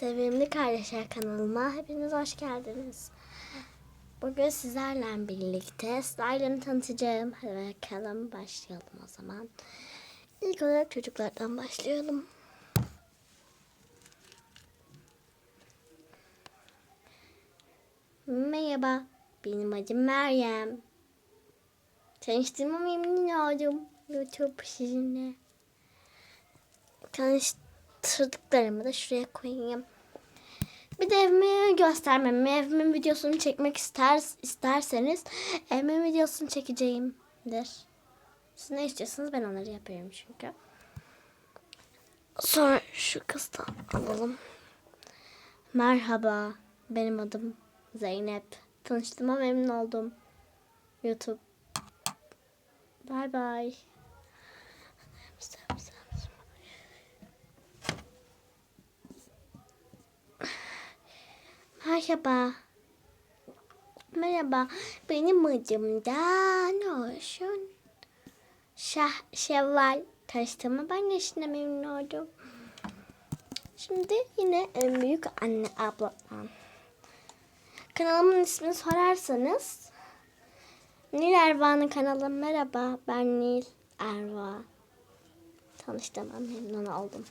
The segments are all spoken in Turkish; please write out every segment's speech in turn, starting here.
Sevimli Kardeşler kanalıma hepiniz hoş geldiniz. Bugün sizlerle birlikte slime'ı tanıtacağım. Hadi bakalım başlayalım o zaman. İlk olarak çocuklardan başlayalım. Merhaba, benim adım Meryem. Tanıştığıma memnun oldum. YouTube sizinle. Tanıştırdıklarımı da şuraya koyayım. Bir de evimi göstermemi, evimin videosunu çekmek ister, isterseniz evimin videosunu çekeceğimdir. Siz ne istiyorsanız ben onları yapıyorum çünkü. Sonra şu kızdan alalım. Merhaba, benim adım Zeynep. Tanıştığıma memnun oldum. YouTube. Bye bye. Merhaba. Merhaba. Benim adım da ne olsun? Şah Şevval. Tanıştığıma ben şimdi memnun oldum. Şimdi yine en büyük anne ablam. Kanalımın ismini sorarsanız Nil Erva'nın kanalı merhaba ben Nil Erva. Tanıştığıma memnun oldum.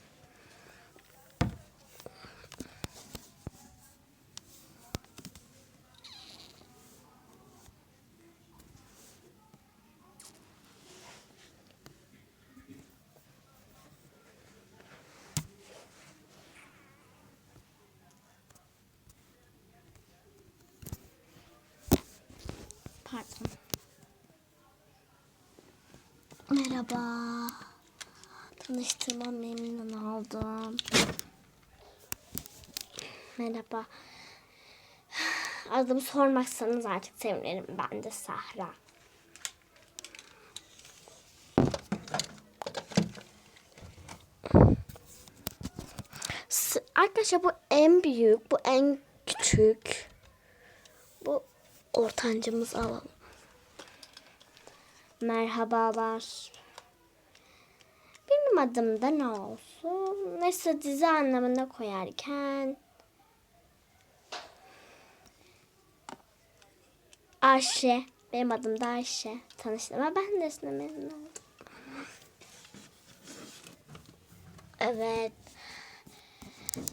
Pardon. Merhaba. Tanıştığıma memnun oldum. Merhaba. Adımı sormazsanız artık sevinirim. Ben de Sahra. Arkadaşlar bu en büyük, bu en küçük. Bu ortancımız alalım. Merhabalar. Benim adım da ne olsun? Neyse dizi anlamına koyarken Ayşe. Benim adım da Ayşe. Tanıştığıma ben de sizinle memnun oldum. Evet.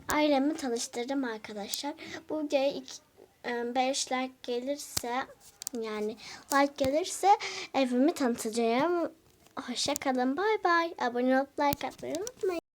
Ailemi tanıştırdım arkadaşlar. Bu videoya ilk 5 like gelirse yani like gelirse evimi tanıtacağım. Hoşça kalın. Bay bay. Abone olup like atmayı unutmayın.